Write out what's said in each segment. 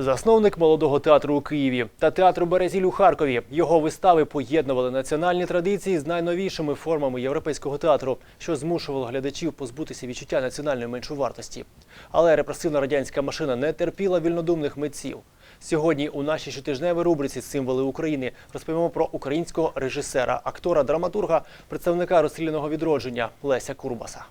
Засновник молодого театру у Києві та театру Березіль у Харкові. Його вистави поєднували національні традиції з найновішими формами європейського театру, що змушувало глядачів позбутися відчуття національної меншовартості. Але репресивна радянська машина не терпіла вільнодумних митців. Сьогодні у нашій щотижневій рубриці Символи України розповімо про українського режисера, актора, драматурга, представника розстріляного відродження Леся Курбаса.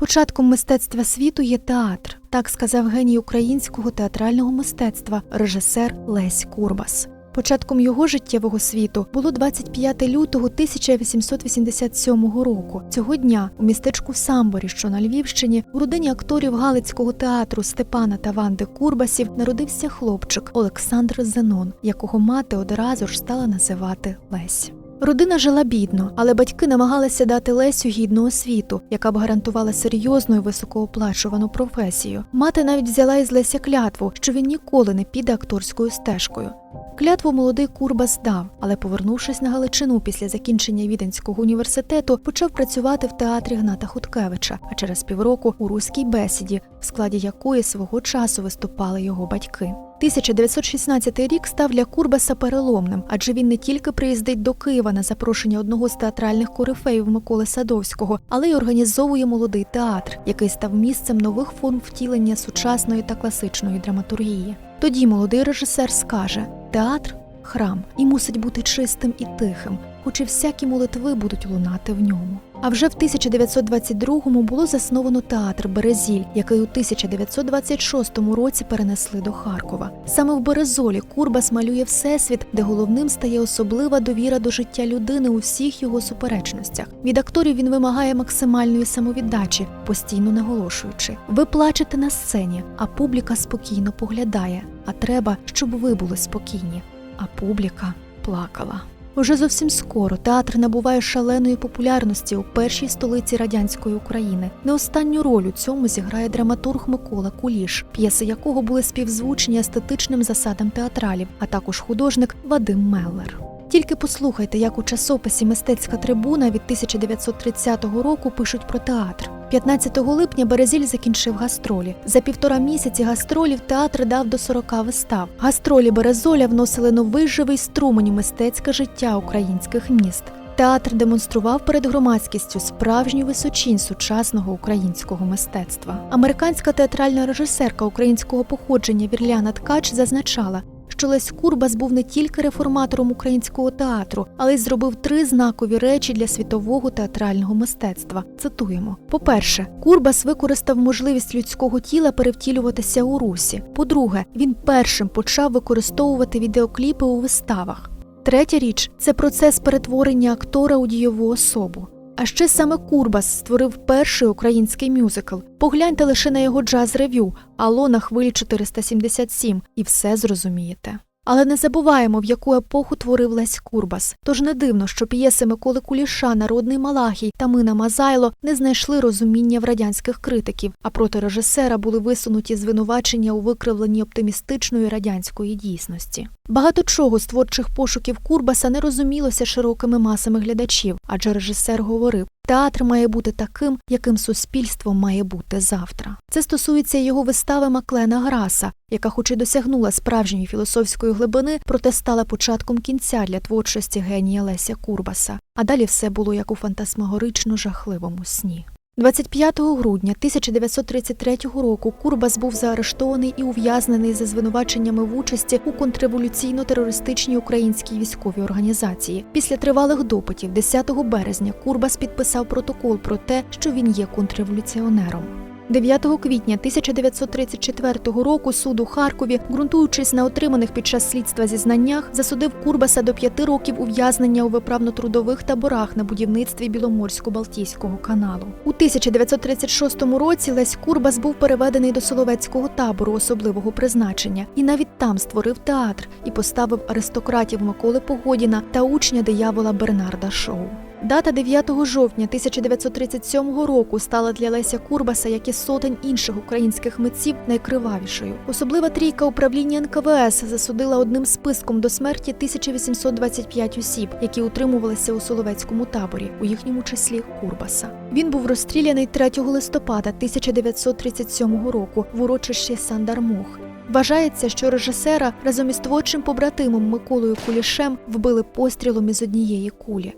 Початком мистецтва світу є театр, так сказав геній українського театрального мистецтва, режисер Лесь Курбас. Початком його життєвого світу було 25 лютого 1887 року. Цього дня у містечку Самборі, що на Львівщині, у родині акторів Галицького театру Степана та Ванди Курбасів народився хлопчик Олександр Зенон, якого мати одразу ж стала називати Лесь. Родина жила бідно, але батьки намагалися дати Лесю гідну освіту, яка б гарантувала серйозну і високооплачувану професію. Мати навіть взяла із Леся клятву, що він ніколи не піде акторською стежкою. Клятву молодий Курбас дав, але, повернувшись на Галичину після закінчення Віденського університету, почав працювати в театрі Гната Хуткевича, а через півроку у руській бесіді, в складі якої свого часу виступали його батьки. 1916 рік став для Курбаса переломним, адже він не тільки приїздить до Києва на запрошення одного з театральних корифеїв Миколи Садовського, але й організовує молодий театр, який став місцем нових форм втілення сучасної та класичної драматургії. Тоді молодий режисер скаже: театр храм і мусить бути чистим і тихим, хоч і всякі молитви будуть лунати в ньому. А вже в 1922-му було засновано театр Березіль, який у 1926 році перенесли до Харкова. Саме в Березолі Курбас малює всесвіт, де головним стає особлива довіра до життя людини у всіх його суперечностях. Від акторів він вимагає максимальної самовіддачі, постійно наголошуючи: ви плачете на сцені, а публіка спокійно поглядає. А треба, щоб ви були спокійні. А публіка плакала. Уже зовсім скоро театр набуває шаленої популярності у першій столиці радянської України. Не останню роль у цьому зіграє драматург Микола Куліш, п'єси якого були співзвучні естетичним засадам театралів, а також художник Вадим Меллер. Тільки послухайте, як у часописі Мистецька трибуна від 1930 року пишуть про театр. 15 липня Березіль закінчив гастролі. За півтора місяці гастролів театр дав до 40 вистав. Гастролі Березоля вносили новий живий струмень у мистецьке життя українських міст. Театр демонстрував перед громадськістю справжню височінь сучасного українського мистецтва. Американська театральна режисерка українського походження Вірляна Ткач зазначала, що Курбас був не тільки реформатором українського театру, але й зробив три знакові речі для світового театрального мистецтва. Цитуємо: по-перше, Курбас використав можливість людського тіла перевтілюватися у русі. По-друге, він першим почав використовувати відеокліпи у виставах. Третя річ це процес перетворення актора у дієву особу. А ще саме Курбас створив перший український мюзикл. Погляньте лише на його джаз-ревю Ало на хвилі 477 і все зрозумієте. Але не забуваємо, в яку епоху творив Лесь Курбас. Тож не дивно, що п'єси Миколи Куліша, Народний Малахій та Мина Мазайло не знайшли розуміння в радянських критиків, а проти режисера були висунуті звинувачення у викривленні оптимістичної радянської дійсності. Багато чого з творчих пошуків Курбаса не розумілося широкими масами глядачів, адже режисер говорив. Театр має бути таким, яким суспільство має бути завтра. Це стосується його вистави Маклена Граса, яка, хоч і досягнула справжньої філософської глибини, проте стала початком кінця для творчості генія Леся Курбаса. А далі все було як у фантасмагорично жахливому сні. 25 грудня 1933 року Курбас був заарештований і ув'язнений за звинуваченнями в участі у контрреволюційно-терористичній українській військовій організації. Після тривалих допитів 10 березня Курбас підписав протокол про те, що він є контрреволюціонером. 9 квітня 1934 року суд у Харкові, ґрунтуючись на отриманих під час слідства зізнаннях, засудив Курбаса до п'яти років ув'язнення у виправно-трудових таборах на будівництві Біломорсько-Балтійського каналу. У 1936 році Лесь Курбас був переведений до Соловецького табору особливого призначення і навіть там створив театр і поставив аристократів Миколи Погодіна та учня диявола Бернарда Шоу. Дата 9 жовтня 1937 року стала для Леся Курбаса, як і сотень інших українських митців, найкривавішою. Особлива трійка управління НКВС засудила одним списком до смерті 1825 осіб, які утримувалися у Соловецькому таборі, у їхньому числі Курбаса. Він був розстріляний 3 листопада 1937 року в урочищі Сандармох. Вважається, що режисера разом із творчим побратимом Миколою Кулішем вбили пострілом із однієї кулі.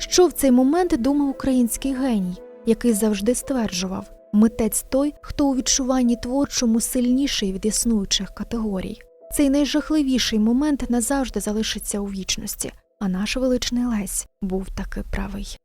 Що в цей момент думав український геній, який завжди стверджував: митець той, хто у відчуванні творчому сильніший від існуючих категорій. Цей найжахливіший момент назавжди залишиться у вічності, а наш величний Лесь був таки правий.